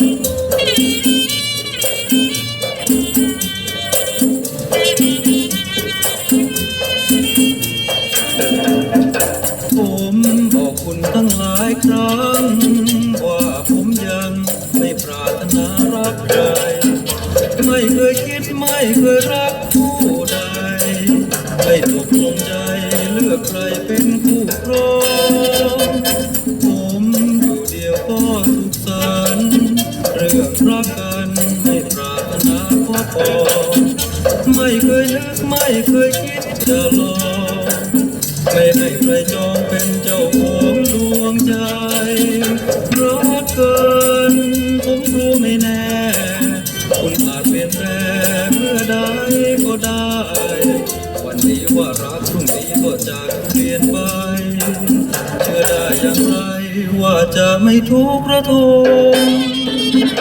ผมบอกคุณตั้งหลายครั้ง ว่าผมยังไม่ปรารถนารักใครไม่เคยคิดไม่เคยรักผู้ใดไม่ตกลงใจเลือกใครเป็นคู่ครองผมอยู่เดียวก็สุขสัน ไม่เคยนึกไม่เคยคิดจะลองไม่ให้ใครจองเป็นเจ้าของดวงใจรักเกินผมรู้ไม่แน่ คุณอาจเปลี่ยนแปลงเมื่อใดก็ได้ วันนี้ว่ารักพรุ่งนี้ก็จะเปลี่ยนไป เชื่อได้อย่างไรว่าจะไม่ทุกข์ระทม